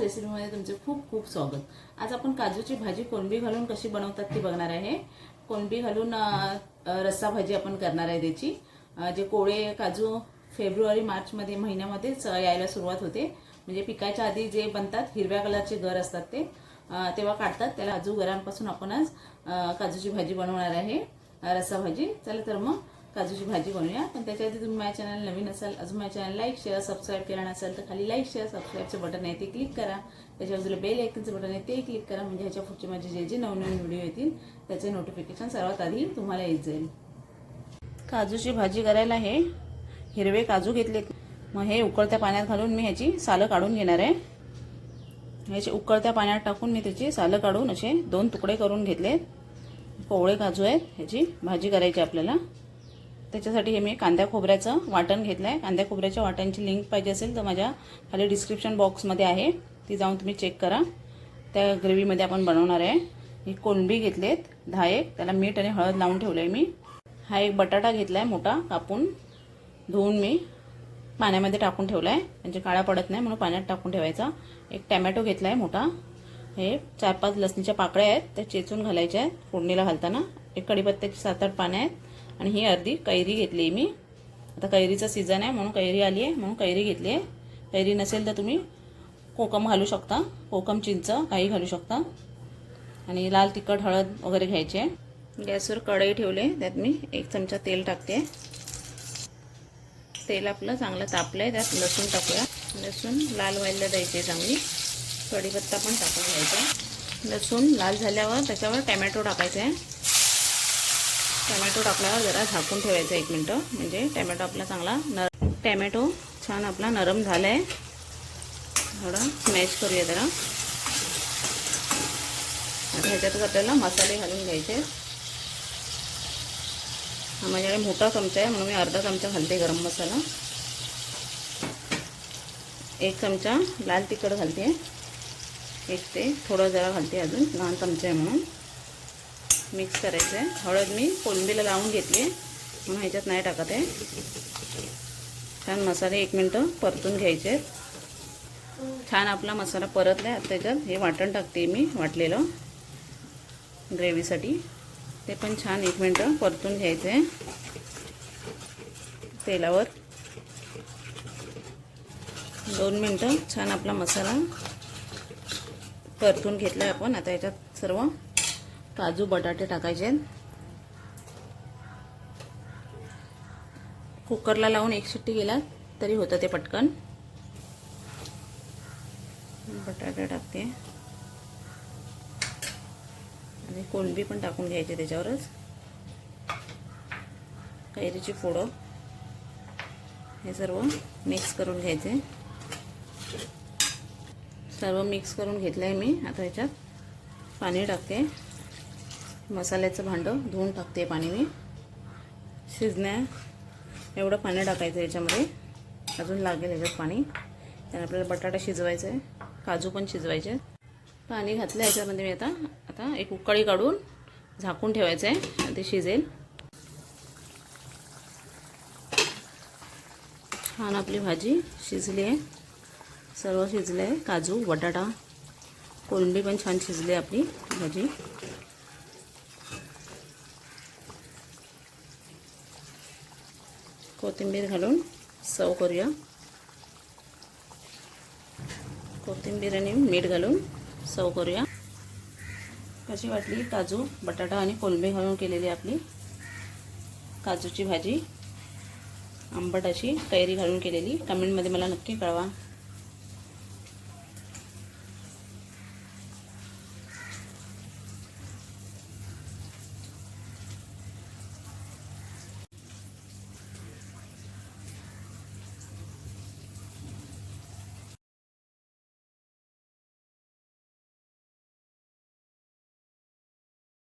रेसिपीमध्ये तुमचे खूप खूप स्वागत. आज आपण काजूची भाजी कोणबी घालून कशी बनवतात ती बघणार आहे. कोणबी घालून रस्सा भाजी आपण करणार आहे त्याची. जे कोळे काजू फेब्रुवारी मार्चमध्ये महिन्यामध्येच यायला सुरुवात होते. म्हणजे पिकाच्या आधी जे बनतात हिरव्या कलरचे घर असतात ते तेव्हा काढतात. त्याला काजू गरांपासून आपण आज काजूची भाजी बनवणार आहे रस्सा भाजी. चला तर मग काजूची भाजी बनवूया. पण त्याच्या आधी तुम्ही माझ्या चॅनल नवीन असाल अजून माझ्या चॅनल लाईक शेअर सबस्क्राईब केला नसाल तर खाली लाईक शेअर सबस्क्राईबचं बटन आहे ते क्लिक करा. त्याच्या बाजूला बेल ऐकनचं बटन आहे ते क्लिक करा. म्हणजे ह्याच्या पुढचे माझे जे जे नवनवीन व्हिडिओ येतील त्याचे नोटिफिकेशन सर्वात आधी तुम्हाला येत जाईल. काजूची भाजी करायला हे हिरवे काजू घेतलेत. मग हे उकळत्या पाण्यात घालून मी ह्याची सालं काढून घेणार आहे. ह्याचे उकळत्या पाण्यात टाकून मी त्याची सालं काढून असे दोन तुकडे करून घेतले कोवळे काजू आहेत ह्याची भाजी करायची आपल्याला. त्याच्यासाठी हे मी कांद्या खोबऱ्याचं वाटण घेतलं आहे कांद्या खोबऱ्याच्या वाटणची लिंक पाहिजे असेल तर माझ्या खाली डिस्क्रिप्शन बॉक्समध्ये आहे. ती जाऊन तुम्ही चेक करा. त्या ग्रेव्हीमध्ये आपण बनवणार आहे. ही कोलंबी घेतलेत दहा एक. त्याला मीठ आणि हळद लावून ठेवलं आहे मी. हा एक बटाटा घेतला आहे मोठा कापून. धुवून मी पाण्यामध्ये टाकून ठेवला आहे म्हणजे काळा पडत नाही म्हणून पाण्यात टाकून ठेवायचा. एक टॅमॅटो घेतला आहे मोठा. हे चार पाच लसणीच्या पाकळ्या आहेत. त्या चेचून घालायच्या आहेत फोडणीला घालताना. एक कढीपत्त्याची सात आठ पानं आहेत. आणि ही अर्धी कैरी घेतली मी. आता कैरीचं सीझन आहे म्हणून कैरी आली आहे म्हणून कैरी घेतली आहे. कैरी नसेल तर तुम्ही कोकम घालू शकता कोकम चिंच काही घालू शकता. आणि लाल तिखट हळद वगैरे घ्यायची आहे. गॅसवर कढई ठेवले त्यात मी एक चमचा तेल टाकते. तेल आपलं चांगलं तापलं आहे त्यात लसूण टाकूया. लसूण लाल व्हायला द्यायचे चांगली. कढीपत्ता पण टाकून घ्यायचा. लसूण लाल झाल्यावर त्याच्यावर टॅमॅटो टाकायचा आहे. टॅमॅटो टाकल्यावर जरा झाकून ठेवायचं एक मिनटं. म्हणजे टॅमॅटो आपला चांगला नर टॅमॅटो छान आपला नरम झाला आहे थोडा स्मॅश करूया जरा. आता ह्याच्यातच आपल्याला मसाले घालून घ्यायचे. हा माझ्याकडे मोठा चमचा आहे म्हणून मी अर्धा चमचा घालते गरम मसाला. एक चमचा लाल तिखट घालते. एक ते थोडं जरा घालते अजून लहान चमचा आहे म्हणून. मिक्स करायचं. आहे हळद मी कोलंबीला लावून घेतली. म्हणून ह्याच्यात नाही टाकत आहे. छान मसाले एक मिनटं परतून घ्यायचे. आहेत छान आपला मसाला परतला आहे त्याच्यात हे वाटण टाकते मी वाटलेलं. ग्रेव्हीसाठी. ते पण छान एक मिनटं परतून घ्यायचं. आहे तेलावर. दोन मिनटं छान आपला मसाला परतून घेतला आहे आपण. आता याच्यात सर्व काजू बटाटे टाकायचे आहेत. कुकरला लावून एक शिट्टी गेला तरी होतं ते पटकन. बटाटे टाकते. आणि कोलंबी पण टाकून घ्यायची त्याच्यावरच. कैरीची फोडं. हे सर्व मिक्स करून घ्यायचे. सर्व मिक्स करून घेतलं आहे मी. आता ह्याच्यात पाणी टाकते. मसाल्याचं भांडं धुवून टाकते पाणी मी. शिजण्या एवढं पाणी टाकायचं याच्यामध्ये. अजून लागेल याच्यात पाणी. त्याने आपल्याला बटाटा शिजवायचा आहे काजू पण शिजवायचे. पाणी घातलं याच्यामध्ये मी आता. आता एक उकळी काढून झाकून ठेवायचं आहे ते शिजेल. छान आपली भाजी शिजली आहे. सर्व शिजलं आहे काजू बटाटा कोलंबी पण छान शिजली आहे आपली भाजी. कोथिंबीर घालून सव करूया. कोथिंबीर आणि मीठ घालून सव करूया. कशी वाटली? काजू बटाटा आणि कोलंबी घालून केलेली आपली काजूची भाजी. आंबट अशी कैरी घालून केलेली. कमेंटमध्ये मला नक्की कळवा.